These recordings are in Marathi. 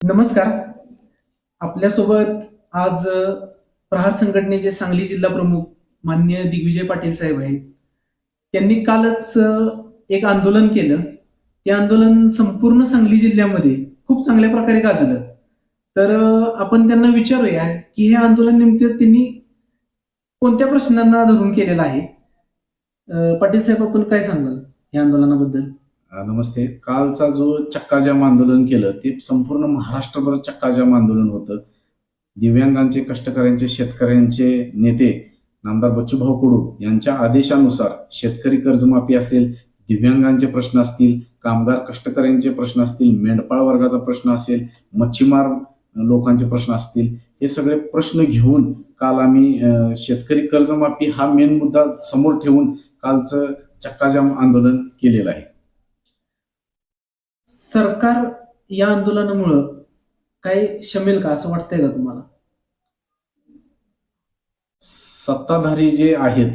नमस्कार. आपल्यासोबत आज प्रहार संघटनेचे सांगली जिल्हा प्रमुख मान्य दिग्विजय पाटील साहेब आहेत. त्यांनी कालच एक आंदोलन केलं. ते आंदोलन संपूर्ण सांगली जिल्ह्यामध्ये खूप चांगल्या प्रकारे गाजलं. तर आपण त्यांना विचारूया की हे आंदोलन नेमकं त्यांनी कोणत्या प्रश्नांना धरून केलेलं आहे? पाटील साहेब आपण काय सांगाल या आंदोलनाबद्दल? नमस्ते. कालचा जो चक्काजाम आंदोलन केलं ते संपूर्ण महाराष्ट्रभर चक्काजाम आंदोलन होतं. दिव्यांगांचे कष्टकऱ्यांचे शेतकऱ्यांचे नेते नामदार बच्चूभाऊ कुडू यांच्या आदेशानुसार शेतकरी कर्जमाफी असेल दिव्यांगांचे प्रश्न असतील कामगार कष्टकऱ्यांचे प्रश्न असतील मेंढपाळ वर्गाचा प्रश्न असेल मच्छीमार लोकांचे प्रश्न असतील हे सगळे प्रश्न घेऊन काल आम्ही शेतकरी कर्जमाफी हा मेन मुद्दा समोर ठेवून कालचं चक्काजाम आंदोलन केलेलं आहे. सरकार या आंदोलनामुळं काही शमेल का असं वाटतंय का तुम्हाला? सत्ताधारी जे आहेत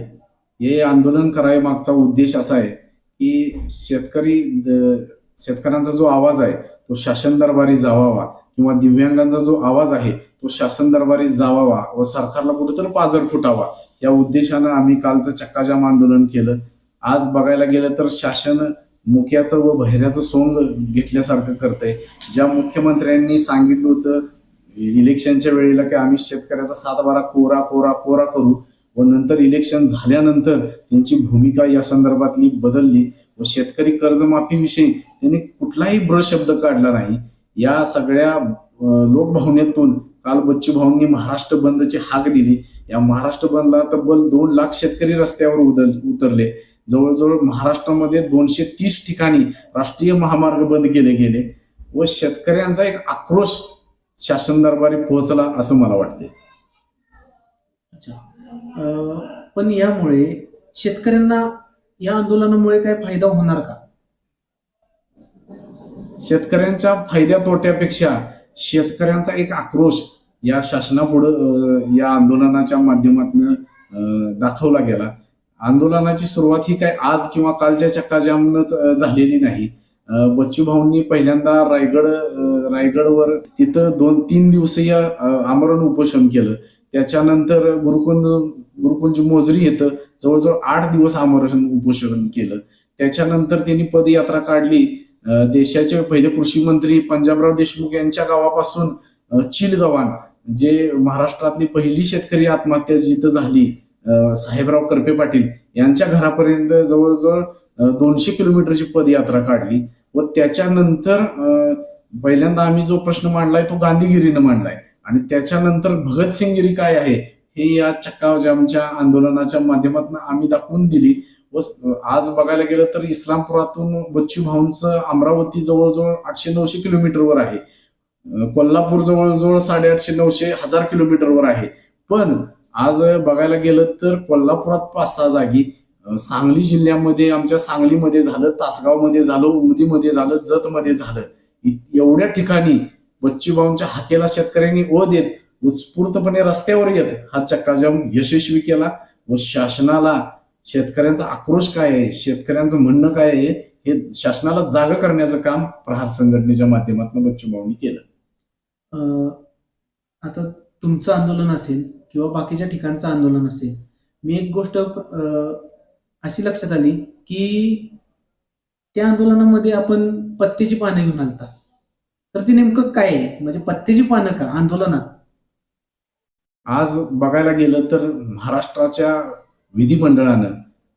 हे आंदोलन कराय मागचा उद्देश असा आहे की शेतकरी शेतकऱ्यांचा जो आवाज आहे तो शासन दरबारी जावावा किंवा दिव्यांगांचा जो आवाज आहे तो शासन दरबारी जावावा व सरकारला कुठेतरी पाजर फुटावा या उद्देशानं आम्ही कालचं चक्काजाम आंदोलन केलं. आज बघायला गेलं तर शासन मुक्याचं व बहिऱ्याचं सोंग घेतल्यासारखं करतंय. ज्या मुख्यमंत्र्यांनी सांगितलं होतं इलेक्शनच्या वेळेला की आम्ही शेतकऱ्याचा सातबारा कोरा कोरा कोरा करू व नंतर इलेक्शन झाल्यानंतर त्यांची भूमिका या संदर्भातली बदलली व शेतकरी कर्जमाफीविषयी त्यांनी कुठलाही ब्र शब्द काढला नाही. या सगळ्या लोकभावनेतून काल बच्चू भाऊंनी महाराष्ट्र बंदची हाक दिली. या महाराष्ट्र बंदला तब्बल दोन लाख शेतकरी रस्त्यावर उदल उतरले. जवळजवळ महाराष्ट्रामध्ये दोनशे तीस ठिकाणी राष्ट्रीय महामार्ग बंद केले गेले व शेतकऱ्यांचा एक आक्रोश शासन दरबारी पोहोचला असं मला वाटते अच्छा. पण यामुळे शेतकऱ्यांना या आंदोलनामुळे काय फायदा होणार का? शेतकऱ्यांच्या फायद्या तोट्यापेक्षा शेतकऱ्यांचा एक आक्रोश या शासनापुढं या आंदोलनाच्या माध्यमातून दाखवला गेला. आंदोलनाची सुरुवात ही काय आज किंवा कालच्या चक्काजामनच झालेली नाही. बच्चू भाऊंनी पहिल्यांदा रायगड रायगडवर तिथं दोन तीन दिवसीय आमरण उपोषण केलं. त्याच्यानंतर गुरुकुंज गुरुकुंज मोजरी येतं. जवळजवळ आठ दिवस आमरण उपोषण केलं. त्याच्यानंतर त्यांनी पदयात्रा काढली. देशाचे पहिले कृषी मंत्री पंजाबराव देशमुख यांच्या गावापासून चिल चिलगव्हाण जे महाराष्ट्रातली पहिली शेतकरी आत्महत्या जिथं झाली साहेबराव करपे पाटील यांच्या घरापर्यंत जवळजवळ दोनशे किलोमीटरची पदयात्रा काढली व त्याच्यानंतर पहिल्यांदा आम्ही जो प्रश्न मांडलाय तो गांधीगिरीनं मांडलाय. आणि त्याच्यानंतर भगतसिंगगिरी काय आहे हे या चक्काजामच्या आंदोलनाच्या माध्यमातून आम्ही दाखवून दिली व आज बघायला गेलं तर इस्लामपुरातून बच्चू भाऊंचं अमरावती जवळजवळ आठशे नऊशे किलोमीटरवर आहे. कोल्हापूर जवळजवळ साडेआठशे नऊशे हजार किलोमीटरवर आहे. पण आज बघायला गेलं तर कोल्हापुरात पाच सहा जागी सांगली जिल्ह्यामध्ये आमच्या सांगलीमध्ये झालं तासगावमध्ये झालं उमदीमध्ये झालं जतमध्ये झालं. एवढ्या ठिकाणी बच्चूभाऊंच्या हाकेला शेतकऱ्यांनी ओ देत उत्स्फूर्तपणे रस्त्यावर येत हा चक्काजाम यशस्वी केला व शासनाला शेतकऱ्यांचा आक्रोश काय आहे शेतकऱ्यांचं म्हणणं काय आहे हे शासनाला जाग करण्याचं काम प्रहार संघटनेच्या माध्यमातून बच्चूभाऊंनी केलं. अं, आता तुमचं आंदोलन असेल किंवा बाकीच्या ठिकाणचं आंदोलन असेल. मी एक गोष्ट अं, अशी लक्षात आली की त्या आंदोलनामध्ये आपण पत्त्याची पानं घेऊन आलता. तर ती नेमकं काय आहे? म्हणजे पत्त्याची पानं का? आंदोलनात? आज बघायला गेलं तर महाराष्ट्राच्या विधिमंडळानं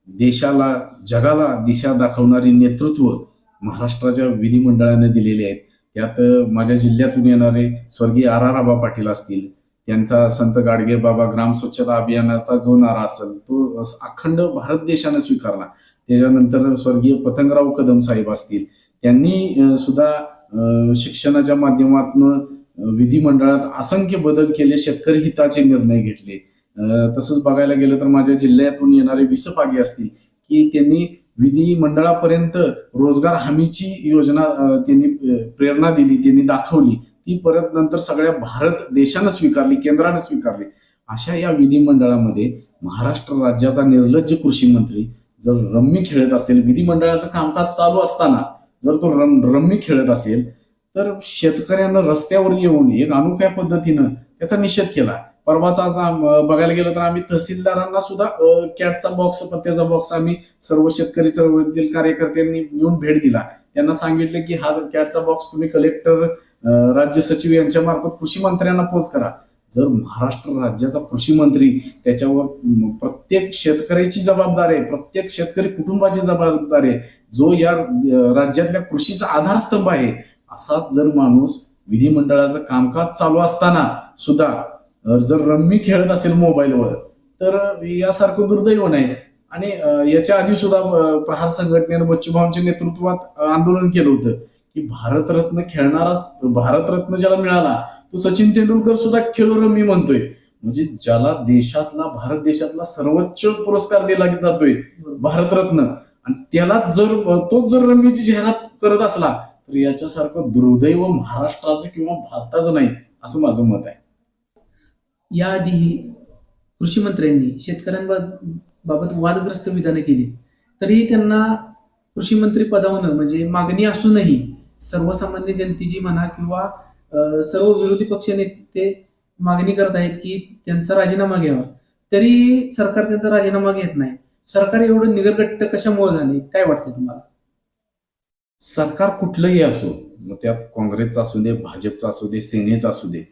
देशाला जगाला दिशा दाखवणारी नेतृत्व महाराष्ट्राच्या विधिमंडळानं दिलेले आहेत. त्यात माझ्या जिल्ह्यातून येणारे स्वर्गीय आर आर आबा पाटील असतील त्यांचा संत गाडगे बाबा ग्राम स्वच्छता अभियानाचा जो नारा असेल तो अखंड भारत देशानं स्वीकारला. त्याच्यानंतर स्वर्गीय पतंगराव कदम साहेब असतील त्यांनी सुद्धा शिक्षणाच्या माध्यमातून विधिमंडळात असंख्य बदल केले शेतकरी हिताचे निर्णय घेतले. तसंच बघायला गेलं तर माझ्या जिल्ह्यातून येणारे विसपागे असतील की त्यांनी विधिमंडळापर्यंत रोजगार हमीची योजना त्यांनी प्रेरणा दिली त्यांनी दाखवली. ती परत नंतर सगळ्या भारत देशानं स्वीकारली केंद्रानं स्वीकारली. अशा या विधिमंडळामध्ये महाराष्ट्र राज्याचा निर्लज्ज कृषी मंत्री जर रम्मी खेळत असेल विधिमंडळाचं कामकाज चालू असताना जर तो रम रम्मी खेळत असेल तर शेतकऱ्यांना रस्त्यावर येऊन एक अनोख्या पद्धतीनं त्याचा निषेध केला. परवाचा बघायला गेलं तर आम्ही तहसीलदारांना सुद्धा कॅटचा बॉक्स पत्त्याचा बॉक्स आम्ही सर्व शेतकरी चळवळीतील कार्यकर्त्यांनी येऊन भेट दिला. त्यांना सांगितलं की हा कॅटचा बॉक्स तुम्ही कलेक्टर राज्य सचिव यांच्या मार्फत कृषी मंत्र्यांना पोच करा. जर महाराष्ट्र राज्याचा कृषी मंत्री त्याच्यावर प्रत्येक शेतकऱ्याची जबाबदारी आहे प्रत्येक शेतकरी कुटुंबाची जबाबदारी आहे जो या राज्यातल्या कृषीचा आधारस्तंभ आहे असाच जर माणूस विधिमंडळाचं कामकाज चालू असताना सुद्धा जर रम्मी खेळत असेल मोबाईलवर तर यासारखं दुर्दैव नाही. आणि याच्या आधी सुद्धा प्रहार संघटनेनं बच्चूभाऊंच्या नेतृत्वात आंदोलन केलं होतं. की भारतरत्न खेळणाराच भारतरत्न ज्याला मिळाला तो सचिन तेंडुलकर सुद्धा खेळोरम्मी म्हणतोय. म्हणजे ज्याला देशातला भारत देशातला सर्वोच्च पुरस्कार दिला जातोय भारतरत्न. आणि त्याला जर तोच जर रम्मीची जाहिरात करत असला तर याच्यासारखं दुर्दैव महाराष्ट्राचं किंवा भारताचं नाही असं माझं मत आहे. याआधीही कृषी मंत्र्यांनी शेतकऱ्यांबाबत वादग्रस्त विधानं केली. तरीही त्यांना कृषी मंत्री पदावनं म्हणजे मागणी असूनही सर्वसामान्य जनतेची म्हणा किंवा सर्व विरोधी पक्ष नेते मागणी करत आहेत की त्यांचा राजीनामा घ्यावा. तरी सरकार त्यांचा राजीनामा घेत नाही. सरकार एवढं निगरगट्ट कशामुळे झाले? काय वाटतं तुम्हाला? सरकार कुठलंही असो मग त्यात काँग्रेसचा असू दे भाजपचा असू दे सेनेचा असू दे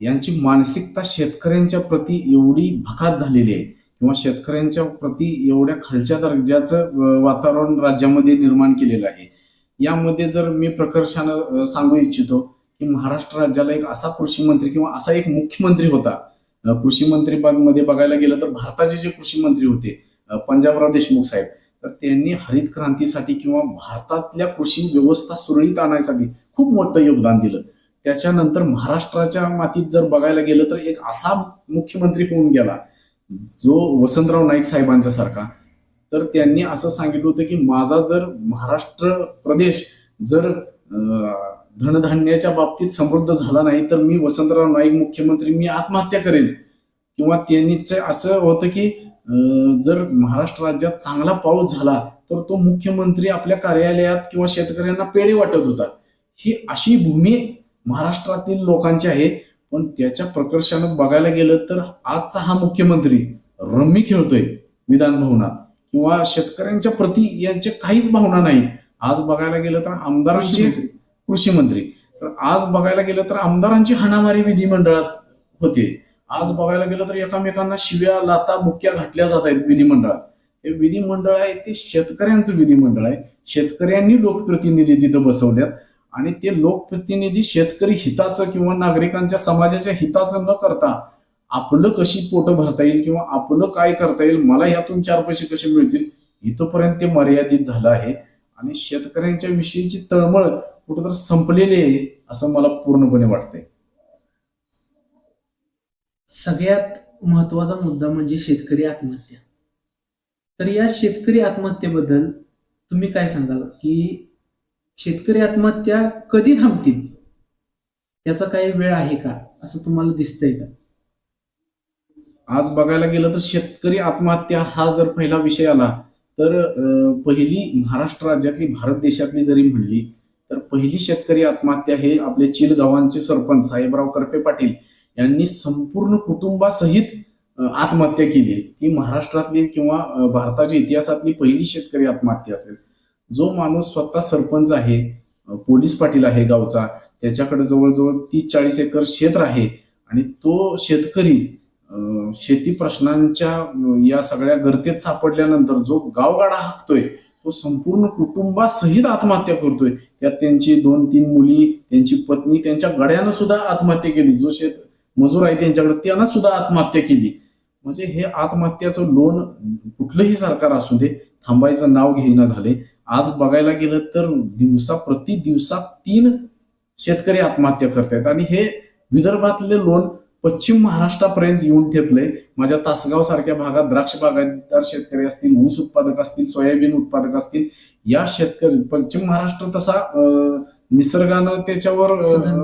यांची मानसिकता शेतकऱ्यांच्या प्रती एवढी भकात झालेली आहे किंवा शेतकऱ्यांच्या प्रती एवढ्या खालच्या दर्जाचं वातावरण राज्यामध्ये निर्माण केलेलं आहे. यामध्ये जर मी प्रकर्षानं सांगू इच्छितो की महाराष्ट्र राज्याला एक असा कृषी मंत्री किंवा असा एक मुख्यमंत्री होता. कृषी मंत्री मध्ये बघायला गेलं तर भारताचे जे कृषी मंत्री होते पंजाबराव देशमुख साहेब तर त्यांनी हरित क्रांतीसाठी किंवा भारतातल्या कृषी व्यवस्था सुरळीत आणायसाठी खूप मोठं योगदान दिलं. त्याच्यानंतर महाराष्ट्राच्या मातीत जर बघायला गेलं तर एक असा मुख्यमंत्री होऊन गेला जो वसंतराव नाईक साहेबांच्या सारखा तर त्यांनी असं सांगितलं होतं की माझा जर महाराष्ट्र प्रदेश जर धनधान्याच्या बाबतीत समृद्ध झाला नाही तर मी वसंतराव नाईक मुख्यमंत्री मी आत्महत्या करेन. किंवा त्यांनीच असं होतं की जर महाराष्ट्र राज्यात चांगला पाऊस झाला तर तो मुख्यमंत्री आपल्या कार्यालयात किंवा शेतकऱ्यांना पेढे वाटत होता. ही अशी भूमी महाराष्ट्रातील लोकांची आहे. पण त्याच्या प्रकर्षानं बघायला गेलं तर आजचा हा मुख्यमंत्री रम्मी खेळतोय विधान भवनात किंवा शेतकऱ्यांच्या प्रती यांच्या काहीच भावना नाही. आज बघायला गेलं तर आमदारांची. कृषी मंत्री. तर आज बघायला गेलं तर आमदारांची हाणामारी विधिमंडळात होते. आज बघायला गेलं तर एकामेकांना शिव्या लाता बुक्या घातल्या जात आहेत विधिमंडळात हे विधिमंडळ आहे ते शेतकऱ्यांचं विधिमंडळ आहे. शेतकऱ्यांनी लोकप्रतिनिधी तिथं बसवल्यात आणि ते लोकप्रतिनिधी शेतकरी हिताचं किंवा नागरिकांच्या समाजाच्या हिताचं न करता आपलं कशी पोटं भरता येईल किंवा आपलं काय करता येईल मला यातून चार पैसे कसे मिळतील इथंपर्यंत ते मर्यादित झालं आहे. आणि शेतकऱ्यांच्या विषयीची तळमळ कुठंतर संपलेली आहे असं मला पूर्णपणे वाटतंय. सगळ्यात महत्त्वाचा मुद्दा म्हणजे शेतकरी आत्महत्या. तर या शेतकरी आत्महत्येबद्दल तुम्ही काय सांगाल? की शेतकरी आत्महत्या कधी थांबतील? त्याचा काही वेळ आहे का? असं तुम्हाला दिसतंय का? आज बघायला गेलं तर शेतकरी आत्महत्या हा जर पहिला विषय आला तर पहिली महाराष्ट्र राज्यातली भारत देशातली जरी म्हणली तर पहिली शेतकरी आत्महत्या हे आपले चिलगावांचे सरपंच साहेबराव करपे पाटील यांनी संपूर्ण कुटुंबासहित आत्महत्या केली. ती महाराष्ट्रातली किंवा भारताच्या इतिहासातली पहिली शेतकरी आत्महत्या असेल. जो माणूस स्वतः सरपंच आहे पोलीस पाटील आहे गावचा त्याच्याकडे जवळजवळ तीस चाळीस एकर क्षेत्र आहे आणि तो शेतकरी शेती प्रश्नांच्या या सगळ्या गर्तेत सापडल्यानंतर जो गावगाडा हाकतोय तो संपूर्ण कुटुंबासहित आत्महत्या करतोय. त्यात त्यांची दोन तीन मुली त्यांची पत्नी त्यांच्या गड्यानं सुद्धा आत्महत्या केली. जो शेत मजूर आहे त्यांच्याकडे त्यानं सुद्धा आत्महत्या केली. म्हणजे हे आत्महत्याचं लोन कुठलंही सरकार असू दे थांबायचं नाव घेईना झाले. आज बघायला गेलं तर दिवसा प्रति दिवसा तीन शेतकरी आत्महत्या करतायत. आणि हे विदर्भातले लोन पश्चिम महाराष्ट्रापर्यंत येऊन ठेपलंय माझ्या तासगाव सारख्या भागात द्राक्ष बागायतदार शेतकरी असतील ऊस उत्पादक असतील सोयाबीन उत्पादक असतील या शेतकरी पश्चिम महाराष्ट्र तसा निसर्गानं त्याच्यावर.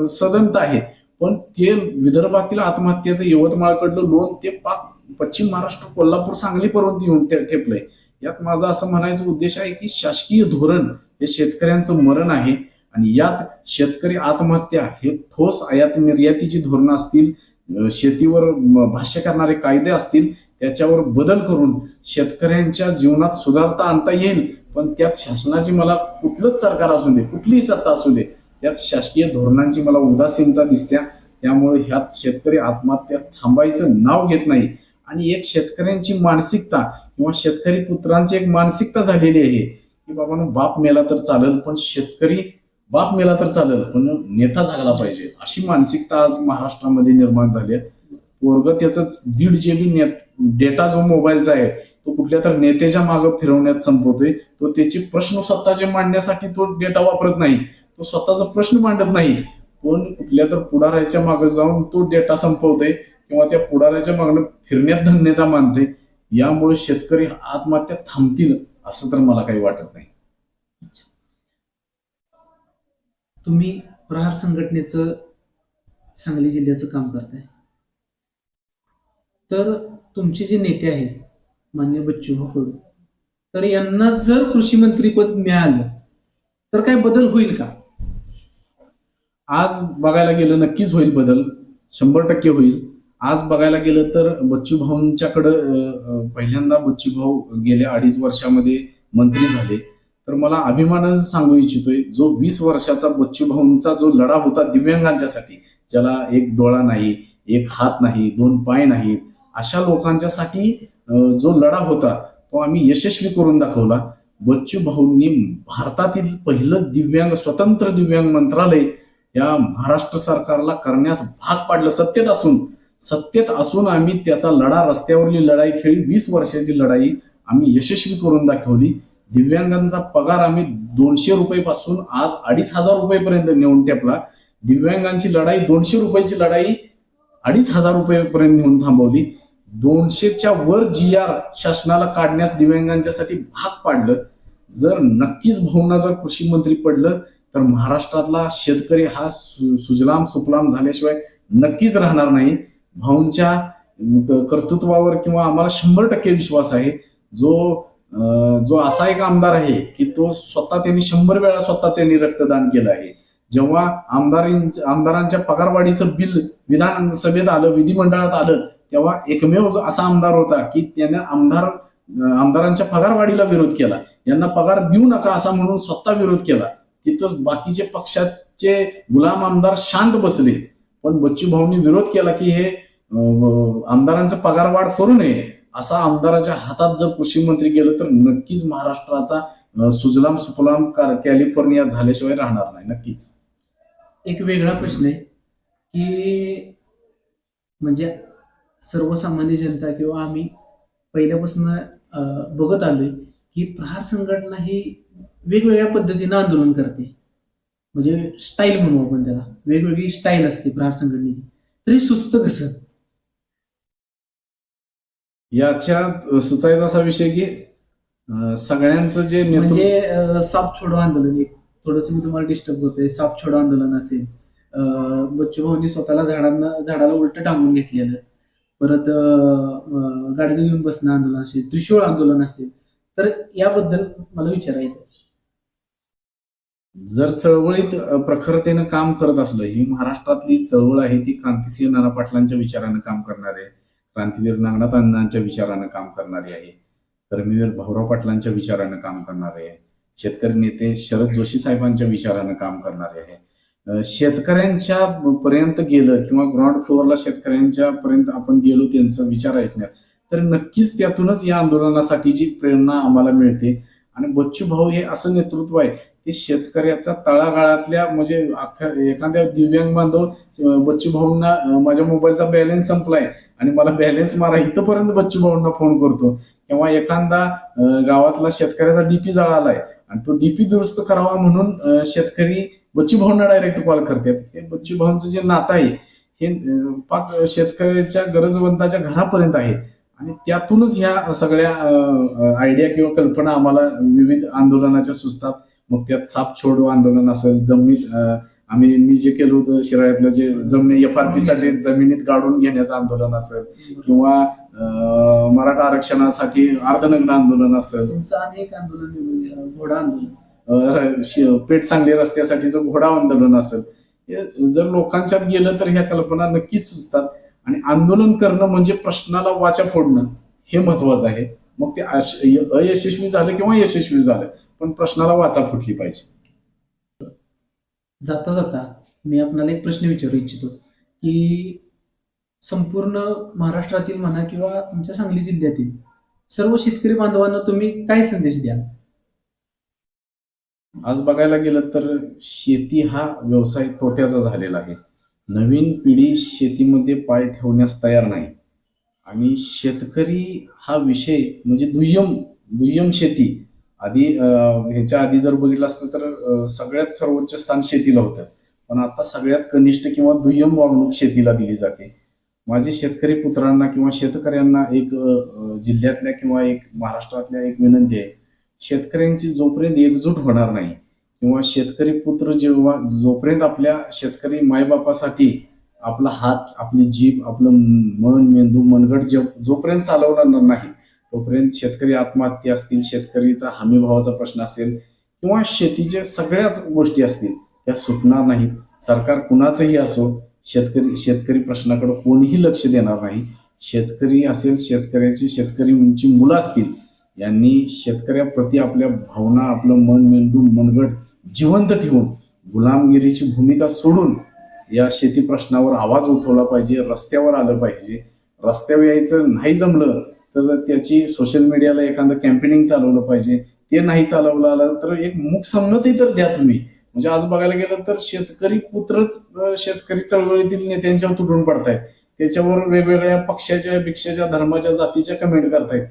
सदंत. आहे. पण ते विदर्भातील आत्महत्येचं यवतमाळकडलं लोन ते पाक पश्चिम महाराष्ट्र कोल्हापूर सांगलीपर्यंत येऊन ठेपलंय यात माझा असं म्हणायचा उद्देश आहे की शासकीय धोरण हे शेतकऱ्यांचं मरण आहे. आणि यात शेतकरी आत्महत्या हे ठोस आयात निर्यातीची धोरणं असतील शेतीवर भाष्य करणारे कायदे असतील त्याच्यावर बदल करून शेतकऱ्यांच्या जीवनात सुधारता आणता येईल. पण त्यात शासनाची मला कुठलंच सरकार असू दे कुठलीही सत्ता असू दे त्यात शासकीय धोरणांची मला उदासीनता दिसत्या. त्यामुळे ह्यात शेतकरी आत्महत्या थांबायचं नाव घेत नाही. आणि एक शेतकऱ्यांची मानसिकता किंवा शेतकरी पुत्रांची एक मानसिकता झालेली आहे की बाबांनो बाप मेला तर चालेल पण शेतकरी बाप मेला तर चालेल पण नेता झाला पाहिजे. अशी मानसिकता आज महाराष्ट्रामध्ये निर्माण झाली आहे. पोरग त्याच दीड जीबी नेट डेटा जो मोबाईलचा आहे तो कुठल्या तर नेत्याच्या मागे फिरवण्यात संपवतोय तो त्याचे प्रश्न स्वतःचे मांडण्यासाठी तो डेटा वापरत नाही. तो स्वतःचा प्रश्न मांडत नाही. पण कुठल्या तर पुढाऱ्याच्या मागे जाऊन तो डेटा संपवतोय किंवा त्या पुढाऱ्याच्या मागणं फिरण्यात धन्यता मानते यामुळे शेतकरी आत्महत्या थांबतील असं तर मला काही वाटत नाही. तुम्ही प्रहार संघटनेचं सांगली जिल्ह्याचं काम करताय. तर तुमचे जे नेते आहेत मान्य बच्चू भाऊ कडू तर यांना जर कृषी मंत्रीपद मिळालं तर काय बदल होईल का? आज बघायला गेलं नक्कीच होईल बदल शंभर टक्के होईल. आज बघायला गेलं तर बच्चू भाऊंच्याकडं पहिल्यांदा बच्चू भाऊ गेल्या अडीच वर्षामध्ये मंत्री झाले. तर मला अभिमानानं सांगू इच्छितोय जो वीस वर्षाचा बच्चू भाऊंचा जो लढा होता दिव्यांगांच्यासाठी ज्याला एक डोळा नाही एक हात नाही दोन पाय नाहीत अशा लोकांच्यासाठी जो लढा होता तो आम्ही यशस्वी करून दाखवला. बच्चू भाऊंनी भारतातील पहिलं दिव्यांग स्वतंत्र दिव्यांग मंत्रालय या महाराष्ट्र सरकारला करण्यास भाग पाडलं सत्तेत असून सत्तेत असून आम्ही त्याचा लढा रस्त्यावरली लढाई खेळी वीस वर्षाची लढाई आम्ही यशस्वी करून दाखवली. दिव्यांगांचा पगार आम्ही दोनशे रुपयेपासून आज अडीच हजार रुपयेपर्यंत नेऊन टेपला दिव्यांगांची लढाई दोनशे रुपयाची लढाई अडीच हजार रुपयेपर्यंत नेऊन थांबवली. दोनशेच्या वर जी आर शासनाला काढण्यास दिव्यांगांच्यासाठी भाग पाडलं. जर नक्कीच भावना जर कृषी मंत्री पडलं तर महाराष्ट्रातला शेतकरी हा सु- सुजलाम सुफलाम झाल्याशिवाय नक्कीच राहणार नाही. भाऊंच्या क- कर्तृत्वावर किंवा आम्हाला शंभर टक्के विश्वास आहे. जो जो असा एक आमदार आहे की तो स्वतः त्यांनी शंभर वेळा स्वतः त्यांनी रक्तदान केलं आहे. जेव्हा आमदार आमदारांच्या पगारवाढीचं बिल विधानसभेत आलं विधिमंडळात आलं तेव्हा एकमेव जो असा आमदार होता की त्याने आमदार आमदारांच्या पगारवाढीला विरोध केला. यांना पगार देऊ नका असा म्हणून स्वतः विरोध केला. तिथंच बाकीचे पक्षाचे गुलाम आमदार शांत बसले. पण बच्चू भाऊंनी विरोध केला की हे आमदारांचा पगारवाढ करू नये. असा आमदाराच्या हातात जर कृषी मंत्री गेलं तर नक्कीच महाराष्ट्राचा सुजलाम सुफलाम कार- कॅलिफोर्निया झाल्याशिवाय राहणार नाही नक्कीच. एक वेगळा प्रश्न आहे की म्हणजे सर्वसामान्य जनता किंवा आम्ही पहिल्यापासून बघत आलोय की प्रहार संघटना ही वेगवेगळ्या पद्धतीनं आंदोलन करते. म्हणजे स्टाईल म्हणू आपण त्याला. वेगवेगळी स्टाईल असते प्रहार संघटनेची. तरी सुचतं कसं? याच्यात सुचायचा असा विषय की सगळ्यांचं जे म्हणजे साप छोडो आंदोलन एक थोडस मी तुम्हाला डिस्टर्ब करतोय. साप छोडो आंदोलन असेल बच्चू भाऊनी स्वतःला झाडांना झाडाला उलट टांगून घेतलेलं. परत गाडीत घेऊन बसणं आंदोलन असेल त्रिशूळ आंदोलन असेल. तर याबद्दल मला विचारायचं. जर चळवळीत प्रखरतेनं काम करत असलं ही महाराष्ट्रातली चळवळ आहे ती क्रांतिसिंह नाना पाटलांच्या विचारानं काम करणारी. आहे क्रांतीवीर नागनाथ अण्णांच्या विचारानं काम करणारी आहे. कर्मवीर भाऊराव पाटलांच्या विचारानं काम करणारे आहे. शेतकरी नेते शरद जोशी साहेबांच्या विचारानं काम करणारे आहे. शेतकऱ्यांच्या पर्यंत गेलं किंवा ग्राउंड फ्लोअरला शेतकऱ्यांच्या पर्यंत आपण गेलो त्यांचा विचार ऐकण्यात तर नक्कीच त्यातूनच या आंदोलनासाठीची प्रेरणा आम्हाला मिळते. आणि बच्चू भाऊ हे असं नेतृत्व आहे ते शेतकऱ्याचा तळागाळातल्या म्हणजे अख्ख्या एखाद्या दिव्यांग बांधव बच्चू भाऊंना माझ्या मोबाईलचा बॅलन्स संपलाय. आणि मला बॅलन्स मारा. इथंपर्यंत बच्चू भाऊंना फोन करतो. किंवा एखादा गावातला शेतकऱ्याचा डीपी जळालाय आणि तो डीपी दुरुस्त करावा म्हणून शेतकरी बच्चू भाऊंना डायरेक्ट कॉल करतात. हे बच्चू भाऊंचं जे नातं आहे हे पाक शेतकऱ्याच्या गरजवंताच्या घरापर्यंत आहे. आणि त्यातूनच ह्या सगळ्या आयडिया किंवा कल्पना आम्हाला विविध आंदोलनाच्या सुचतात. मग त्यात साप छोडो आंदोलन असेल जमिनीत आम्ही मी जे केलं होतं शिराळ्यातलं जे जमिनी एफ आर पी साठी जमिनीत गाडून घेण्याचं आंदोलन असेल किंवा मराठा आरक्षणासाठी अर्धनग्न आंदोलन असेल. तुमचं अनेक आंदोलन अं, घोडा आंदोलन. पेठ सांगली रस्त्यासाठीचं घोडा आंदोलन असेल हे जर लोकांच्यात गेलं तर ह्या कल्पना नक्कीच सुचतात. आणि आंदोलन करणं म्हणजे प्रश्नाला वाचा फोडणं हे महत्वाचं आहे. मग ते अयशस्वी झालं किंवा यशस्वी झालं पण प्रश्नाला वाचा फुटली पाहिजे. जाता जाता मी आपणाला एक प्रश्न विचारू इच्छितो की संपूर्ण महाराष्ट्रातील म्हणा किंवा आमच्या सांगली जिल्ह्यातील सर्व शेतकरी बांधवांना तुम्ही काय संदेश द्याल? आज बघायला गेलं तर शेती हा व्यवसाय तोट्याचा झालेला आहे. नवीन पिढी शेतीमध्ये पाय ठेवण्यास तयार नाही. आणि शेतकरी हा विषय म्हणजे दुय्यम दुय्यम शेती आधी ह्याच्या आधी जर बघितलं असतं तर सगळ्यात सर्वोच्च स्थान शेतीला होतं. पण आता सगळ्यात कनिष्ठ किंवा दुय्यम वागणूक शेतीला दिली जाते. माझे शेतकरी पुत्रांना किंवा शेतकऱ्यांना एक जिल्ह्यातल्या किंवा एक महाराष्ट्रातल्या एक विनंती आहे. शेतकऱ्यांची जोपर्यंत एकजूट होणार नाही किंवा शेतकरी पुत्र जेव्हा जोपर्यंत आपल्या शेतकरी मायबापासाठी आपला हात आपली जीभ आपलं मन मेंदू मनगट जे जोपर्यंत चालवणार नाही तोपर्यंत शेतकरी आत्महत्या असतील शेतकरीचा हमीभावाचा प्रश्न असेल किंवा शेतीच्या सगळ्याच गोष्टी असतील त्या सुटणार नाहीत. सरकार कुणाचंही असो शेतकरी शेतकरी प्रश्नाकडे कोणीही लक्ष देणार नाही. शेतकरी असेल शेतकऱ्याची शेतकरीची मुलं असतील यांनी शेतकऱ्याप्रती आपल्या भावना आपलं मन मेंदू मनगट जिवंत ठेवून गुलामगिरीची भूमिका सोडून या शेती प्रश्नावर आवाज उठवला पाहिजे रस्त्यावर आलं पाहिजे. रस्त्यावर यायचं नाही जमलं तर त्याची सोशल मीडियाला एखादं कॅम्पेनिंग चालवलं पाहिजे. ते नाही चालवलं आलं तर एक मूकसंमती तर द्या तुम्ही. म्हणजे आज बघायला गेलं तर शेतकरी पुत्रच शेतकरी चळवळीतील नेत्यांच्यावर तुटून पडतायत. त्याच्यावर वेगवेगळ्या पक्षाच्या भिक्षाच्या धर्माच्या जातीच्या कमेंट करतायत.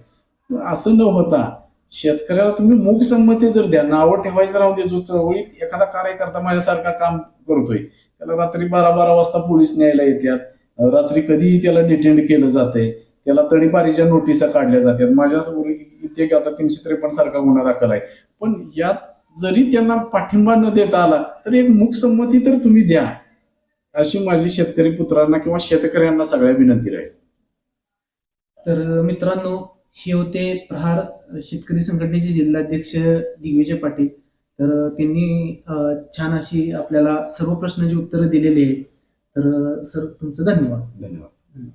असं न होता शेतकऱ्याला तुम्ही मूक संमती तर द्या. नावं ठेवायचं राहू दे. जो चळवळीत एखादा कार्यकर्ता माझ्यासारखा काम करतोय त्याला रात्री बारा बारा वाजता पोलीस न्यायला येतात रात्री कधीही त्याला डिटेंड केलं जातंय. त्याला तडीपारीच्या नोटिसा काढल्या जातात. माझ्यासमोर कित्येक आता तीनशे त्रेपन्न सारखा गुन्हा दाखल आहे. पण यात जरी त्यांना पाठिंबा न देता आला तर एक मूकसंमती तर तुम्ही द्या. अशी माझी शेतकरी पुत्रांना किंवा शेतकऱ्यांना सगळ्या विनंती राहील. तर मित्रांनो हे होते प्रहार शेतकरी संघटनेचे जिल्हाध्यक्ष दिग्विजय पाटील. तर त्यांनी छान अशी आपल्याला सर्व प्रश्नांची उत्तरं दिलेली आहेत. तर सर तुमचं धन्यवाद. धन्यवाद.